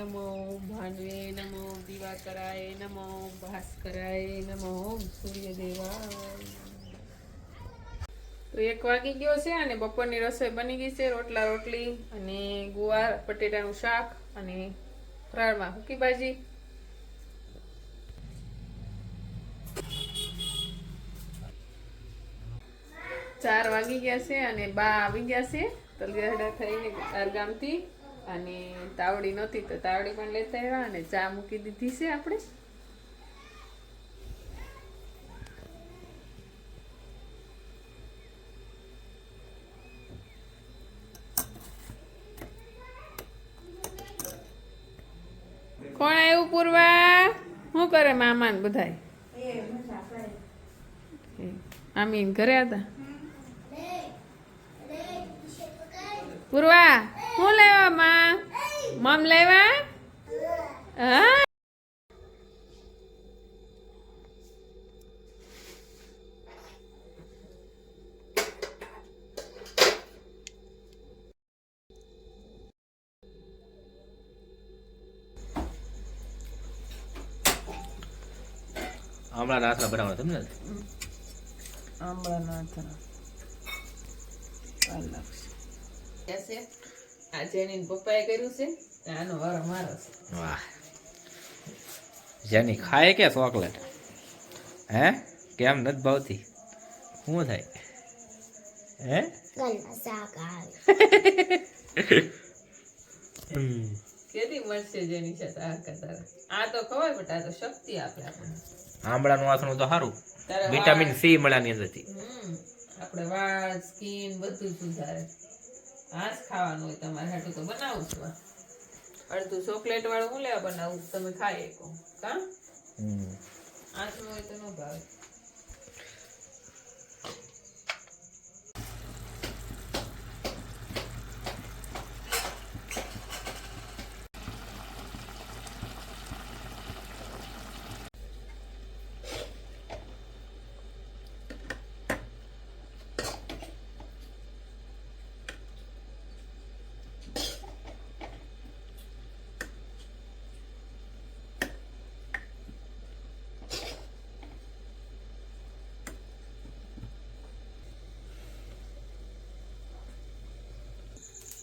નમો ભાનવે નમો દિવાકરાય નમો ભાસ્કરાય નમો સૂર્યદેવાય તો એક વાગી ગયો છે અને બપોરની રસોઈ બની ગઈ છે રોટલા રોટલી અને ગુવાર બટેટાનું શાક અને ફરાળમાં હુકી ભાજી ચાર વાગી ગયા છે અને બા આવી ગયા છે તલગડા થઈને ગામથી અને તાવડી નહોતી તો તાવડી પણ લેતા આવ્યા અને ચા મૂકી દીધી છે આપણે. કોણ આવ્યું પૂર્વા? શું કરે મામા ને બધાય આમી ઘરે હતા? પૂર્વા? મમ લેવા હા નાસ્તા બનાવવા તમને આંબળાના અથાણા વાર લાગશે આ જેની પપ્પાએ કર્યું છે. આનો વાહ. જેની ખાય કે ચોકલેટ? હે? કેમ નથી ભાવતી? શું થાય? હે. કેદી મળશે જેની છે આ તો ખવાય બટ આ તો શક્તિ આપે આપણને. આંબળાનું વાસણું તો સારું વિટામિન વાળ- સી મળાની અંદરથી આપણે વાળ સ્કિન બધું સુધારે. આ જ ખાવાનું હોય તમારે હાટું તો બનાવું છું. અડધું ચોકલેટ વાળું હું લેવા બનાવું? તમે ખાઈ શકો. કા હમ. હોય તો ન ભાવે.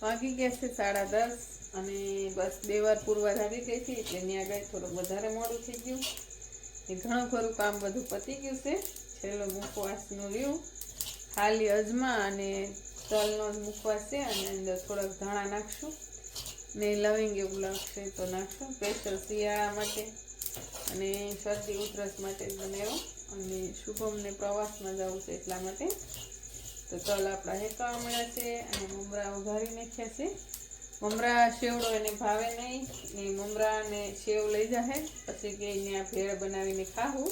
વાગી ગયા છે સાડા દસ અને બસ બે વાર પૂરવાર આવી ગઈ હતી એટલે ત્યાં આગળ થોડુંક વધારે મોડું થઈ ગયું. એ ઘણું ખરું કામ બધું પતી ગયું છે. છેલ્લો મુખવાસનું રહ્યું ખાલી અજમા અને તલનો જ મુખવાસ છે અને અંદર થોડાક ધાણા નાખશું. ને લવિંગ એવું લાગશે તો નાખશું. સ્પેશિયલ શિયાળા માટે અને શરદી ઉધરસ માટે બનાવ્યો. અને શુભમને પ્રવાસમાં જવું છે એટલા માટે. તો તલ આપણા હેકાવા મળ્યા છે અને મમરા વઘારી નાખ્યા છે. મમરા શેવડો એને ભાવે નહીં. એ મમરા અને શેવ લઈ જાહે. પછી કે એને આ ભેળ બનાવીને ખાવું.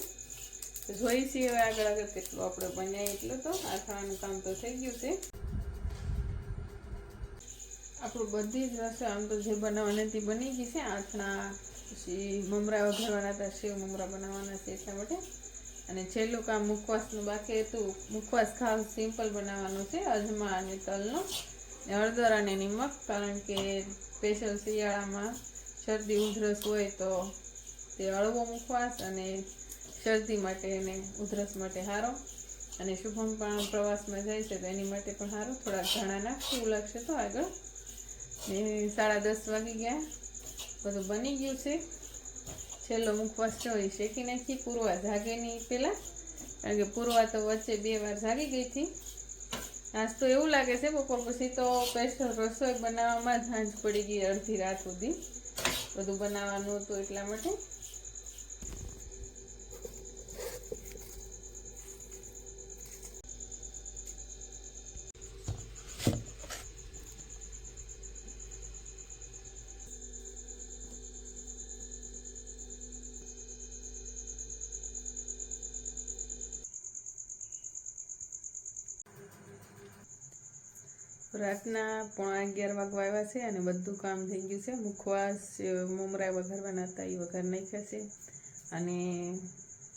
તો જોઈ છીએ હવે આગળ આગળ કેટલું આપણે બનાવીએ એટલું તો. આ ખાવાનું કામ તો થઈ ગયું છે. આપણું બધી જ રસોઈ આમ તો જે બનાવવાની હતી બની ગઈ છે. આથણા, પછી મમરા વઘારવાના હતા સેવ મમરા બનાવવાના છે એટલા માટે. અને છેલ્લું કામ મુખવાસનું બાકી હતું. મુખવાસ ખાસ સિમ્પલ બનાવવાનો છે અજમા અને તલનો. હળદર અને નિમક, કારણ કે સ્પેશિયલ શિયાળામાં શરદી, ઉધરસ હોય તો તે હળવો મુખવાસ અને શરદી માટે અને ઉધરસ માટે સારો અને શુભમ પણ પ્રવાસમાં જાય છે, તો એની માટે પણ સારું થોડાક ઘણા નાખશું લાગશે તો આગળ. ને સાડા દસ વાગી ગયા. બધું બની ગયું છે. છેલ્લો મુખવાસ છે એ શેકી નાખી, પૂરવા જાગે નહીં પહેલાં કારણ કે પૂરવા તો વચ્ચે બે વાર જાગી ગઈ હતી. આજ તો એવું લાગે છે બપોર પછી તો સ્પેશિયલ રસોઈ બનાવવામાં જ સાંજ પડી ગઈ અડધી રાત સુધી. બધું બનાવવાનું હતું એટલા માટે. રાતના પોણા અગિયાર વાગવા આવ્યા છે અને બધું કામ થઈ ગયું છે. મુખવાસ મમરા વઘારવાના હતા એ વઘાર નાખ્યા છે. અને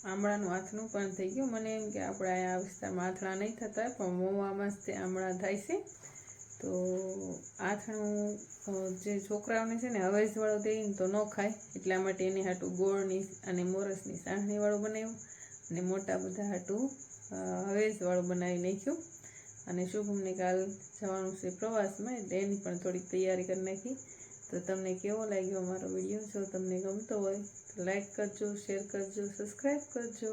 આમળાનું આથણું પણ થઈ ગયું. મને એમ કે આપણે આ વિસ્તારમાં આથણા નહીં થતા પણ મોવામાં જ તે આમળા થાય છે. તો આથણું જે છોકરાઓને છે ને હવેસવાળું દઈને તો ન ખાય. એટલા માટે એની હાટું ગોળની અને મોરસની સાહણીવાળું બનાવ્યું. અને મોટા બધા હાટું હવેજવાળું બનાવી નાખ્યું. અને શુભમને કાલ જવાનું છે પ્રવાસમાં, એટલે એની પણ થોડીક તૈયારી કરી નાખી. તો તમને કેવો લાગ્યો અમારો વીડિયો? જો તમને ગમતો હોય, તો લાઈક કરજો શેર કરજો સબસ્ક્રાઈબ કરજો.